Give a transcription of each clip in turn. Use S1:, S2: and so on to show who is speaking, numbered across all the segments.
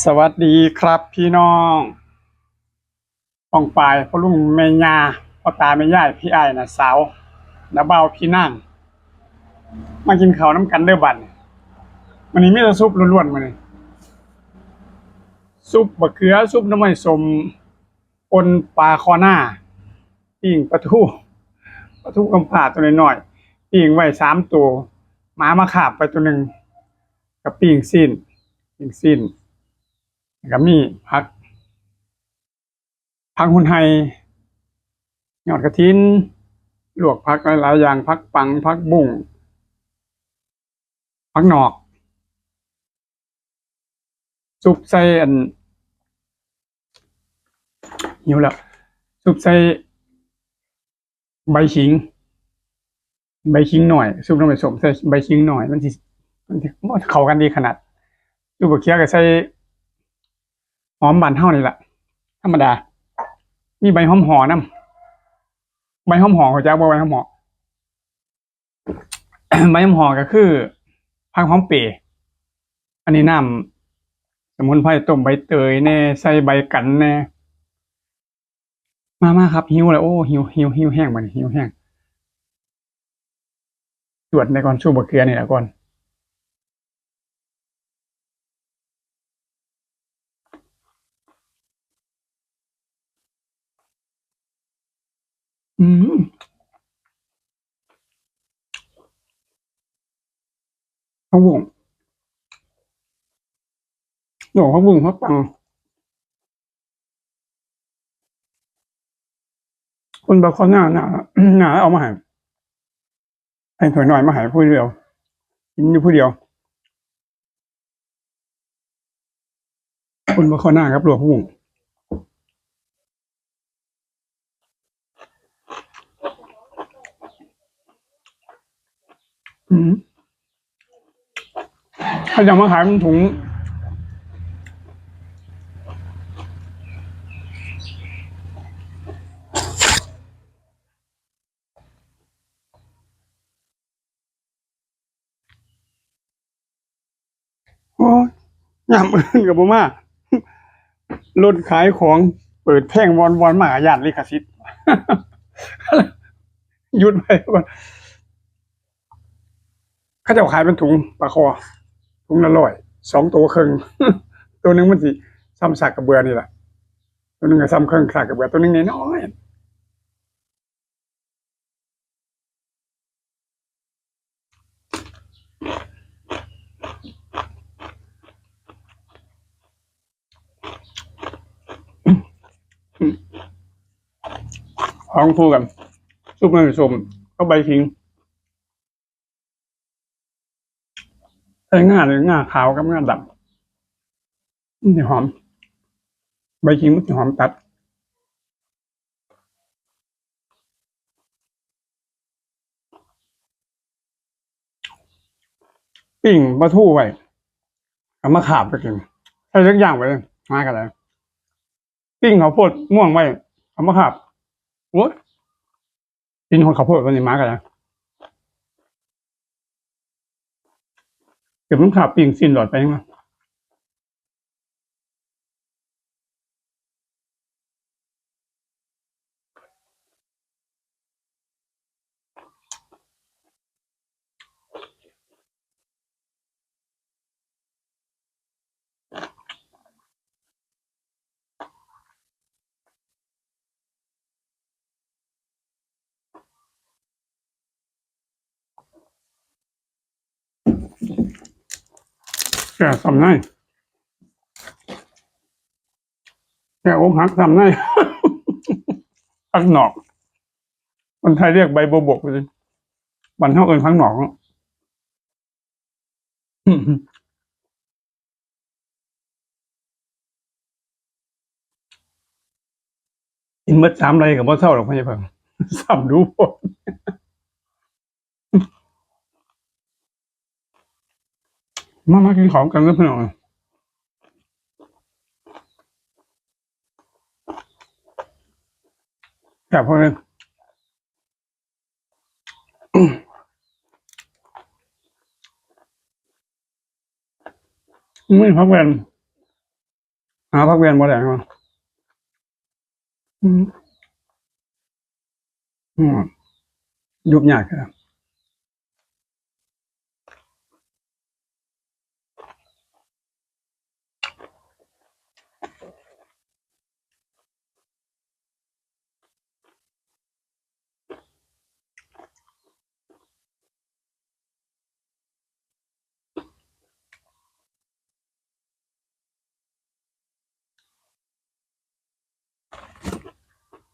S1: สวัสดีครับพี่น้องป้องปายพ่อลุงแม่ยาพ่อตาแม่ย่ายพี่ไอ้น่ะสาวน้าเบาพี่นั่ง มากินข้าวน้ำกันเด้อบันวันนี้มีแต่ซุปล้วนๆมาเลยซุปบะเขือซุปน้ำมันสมปนปลาคอหน้าปิ้งปลาทูปลาทูกำผาตัวน้อยๆปิ้งไว้สามตัวหมามาขาบไปตัวหนึ่งกับปิ้งสิ้นปิ้งสิ้น ก็มีพักพักหุ่นไฮยอดกระถินลวกพักหลายๆอย่างพักปังพักบุ้งพักหนอกซุปใส่อันหิวแล้วซุปใส่ใบขิง ใบขิงหน่อยซุปน้ำมันสมใส่ใบขิงหน่อย มันที่มันเข้ากันดีขนาดซุปบะเคียก็ใส่ หอมบานเท่านี่แหละธรรมดา มีใบหอมหอน้ำใบหอมหอเขาจะบอกใบหอมหอใบหอมหอก็คือพักหอมเปรย์อันนี้น้ำสมุนไพรต้มใบเตยแน่ใส่ใบกันแน่มามาครับหิวเลยโอ้หิวหิวหิวแห้งมันหิวแห้งตรวจในก่อนชูบะเกลือนี่แหละก่อน อืมพักบุ้งดอกพักบุ้งพักปังคนบางคนหน้าหนาหนาเอามาใหายให้ถอยหน่อยมาใหายผู้เดียวกินอยู่ผู้เดียวคนบางคนหน้าครับหลวงพักบุ้ง ถ้าจะมาขายเป็นถุง โอ้ยยามอื่นกับบ่ารถขายของเปิดเพลงวอนวอนมาหาญาติลิขสิทธิ์หยุดไปก่อน ขาจะเอาขายเป็นถุงปลาคอถุงละร้อยสองตัวครึ่งตัวหนึ่งมันสิซ้ำสากกระเบือนี่แหละตัวหนึ่งก็ซ้ำเครื่องสากกระเบือตัวหนึ่งน้อยของคู่กันซุปมันสมก็ใบขิง ใส่ง่าเลยง่าขาวกับง่าดำมันจะหอม ใบขิงมันจะหอมตัดปิ่งปลาทูไว้เอามาขาบไปกินใส่ทุกอย่างไปเลยมากันเลยปิ้งข้าวโพดม่วงไว้เอามาขาบโอ้ยกินของข้าวโพดวันนี้มากันเลย เก็บมันขาเปิ้งสิ้นหลอดไปยังไง แก่ทำไงแก่อกหักทำไงพักหนอก คนไทยเรียกใบโบบกเลยบันเท่าเอินพักหนอกอินเมื่อสามไรกับพ่อเท่าหรอกพ่อใหญ่เพิ่งสามดูพอ มามากินของกันแล้วพี่น้องแต่พอเลยไม่พักแวนหาพักเวียนบ่ได้เนาะอืมอืมยุบยากครับ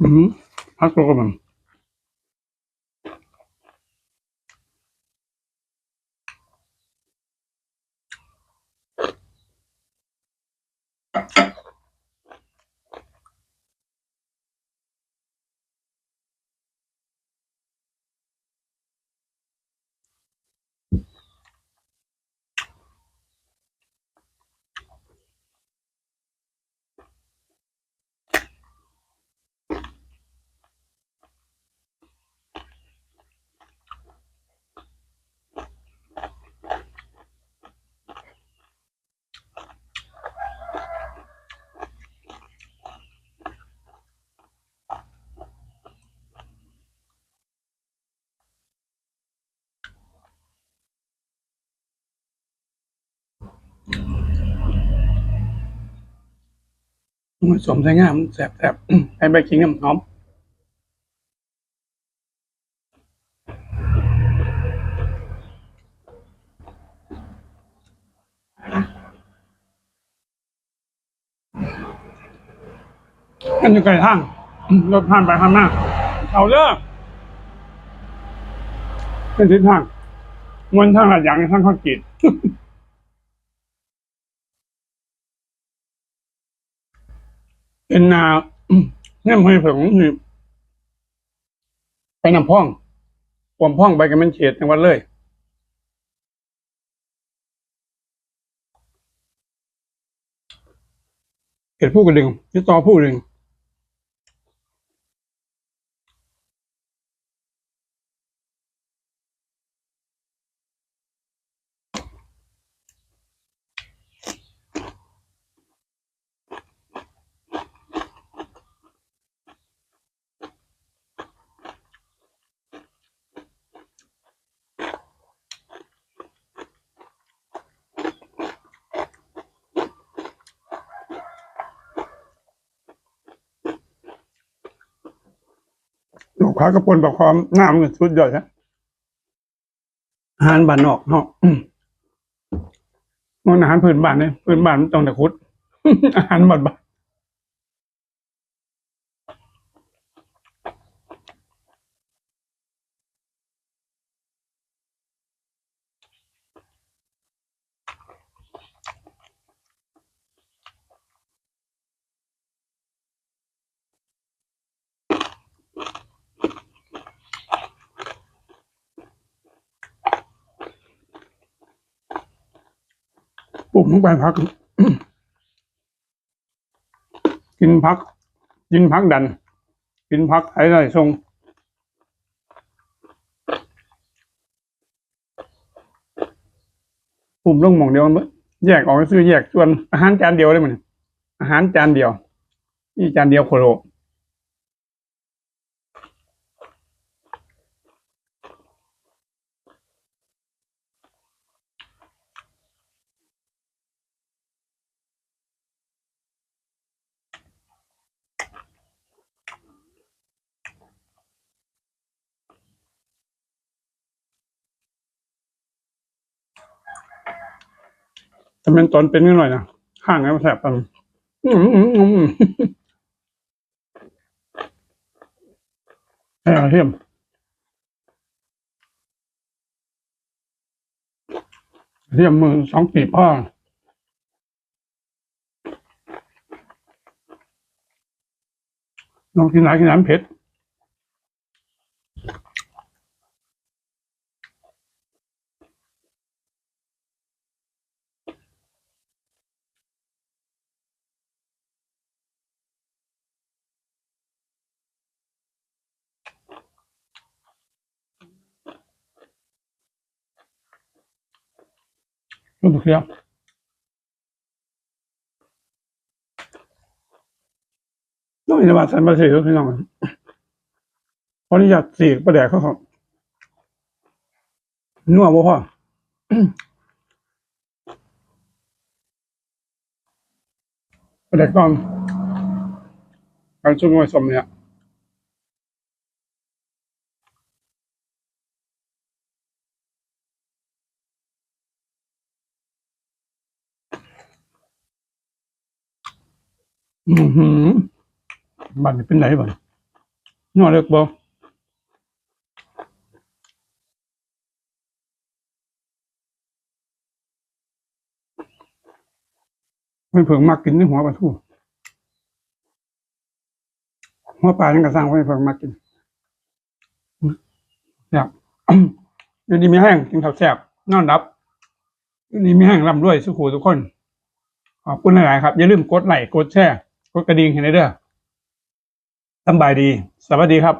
S1: อืมพั มันสมใส่งามแสบแสบอืมให้ใบขิงน้ำหอมมันอยู่ไกลทางรถผ่านไปผ่านมาเอาเด้อเป็นทิศทางมวนทางหลัดยางทางข้าวกีด เป็นนาเนี่ยมันเผงนี่ไปนำพ่องปวมพ่องไปกันมันเฉดจังหวัดเลยเขตผู้กระดึงยึดต่อผู้กระดึง ลูกค้าก็ปนประความหน้ามันสุดยอดครับอาหารบ้านนอกเนาะมมันอาหารพื้นบ้านเนี่ยพื้นบ้านมันต้องแต่คุดอาหารบ้านบ้าน ปลูกลงไปพัก กินพัก กินพักดัน กินพักไอ้ไรทรงปุ่มลงหมองเดียวมันแยกออกซื้อแยกส่วนอาหารจานเดียวเลยมันอาหารจานเดียวนี่จานเดียวโคโล แต่เป็นตอนเป็นนิดหน่อยนะข้างไงมันแสบตันอืมอืมอืมอืมไอ้กระเทียมเทียมมือสองปีพ่อลองกินไหนกินน้ำเผ็ด ลูกเสียบน้อยในวันสันมาสีก็พี่น้องเพราะนี่อยากสีกประแดกเขาเขานัวบ่พ่อประแดกกองการชุ่มว้สมเนี่ย อือหือบัตรเป็นไหนบ้างนัวเล็กบ่ไม่เพิ่งมากกินในหัวปลาทูหัวปลานี่ก็สร้างไว้เพิ่งมากกินแซ่บอยู่ดีมีแห้งกินข้าวแซ่บนอนรับอยู่ดีมีแห้งร่ำรวยสุขูทุกคนขอบคุณหลาย ๆ ครับ อย่าลืมกดไลค์กดแชร์ กดกระดิ่งให้ในเด้อสำบายดี สวัสดีครับ